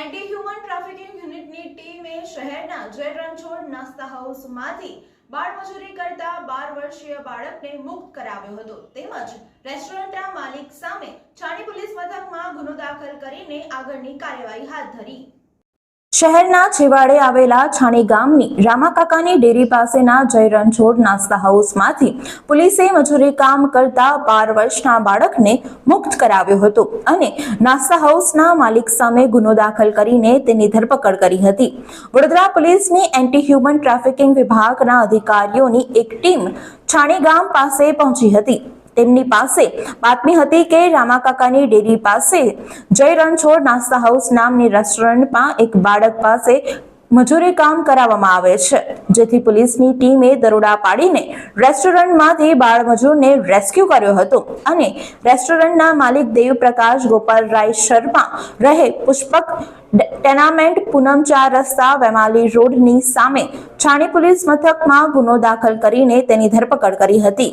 Anti human trafficking યુનિટની ટીમે શહેરના જય રણછોડ નાસ્તા હાઉસમાંથી બાળમજૂરી કરતા બાર વર્ષીય બાળકને મુક્ત કરાવ્યો હતો. તેમજ રેસ્ટોરન્ટના માલિક સામે છાણી પોલીસ મથકમાં ગુનો દાખલ કરીને આગળની કાર્યવાહી હાથ ધરી. શહેરના છેવાડે આવેલા છાણી ગામની રામાકાકાની ડેરી પાસેના જય રણછોડ નાસ્તા હાઉસમાંથી પોલીસે મજૂરી કામ કરતા બાર વર્ષના બાળકને મુક્ત કરાવ્યો હતો અને નાસ્તા હાઉસના માલિક સામે ગુનો દાખલ કરીને તેની ધરપકડ કરી હતી. વડોદરા પોલીસની એન્ટી હ્યુમન ટ્રાફિકિંગ વિભાગના અધિકારીઓની એક ટીમ છાણી ગામ પાસે પહોંચી હતી. તેમની પાસે. બાતમી હતી કે રામાકાકાની ડેરી પાસે જય રણછોડ નાસ્તા હાઉસ નામની રેસ્ટોરન્ટમાં એક બાળક પાસે મજૂરી કામ કરાવવામાં આવે છે. જેથી પોલીસની ટીમે દરોડા પાડીને રેસ્ટોરન્ટમાંથી બાળમજૂરને રેસ્ક્યુ કર્યો હતો અને રેસ્ટોરન્ટના માલિક દેવપ્રકાશ ગોપાલરાય શર્મા રહે પુષ્પક ટેનામેન્ટ પૂનમ ચાર રસ્તા વેમાલી રોડની સામે. છાણી પોલીસ મથકમાં ગુનો દાખલ કરીને તેની ધરપકડ કરી હતી.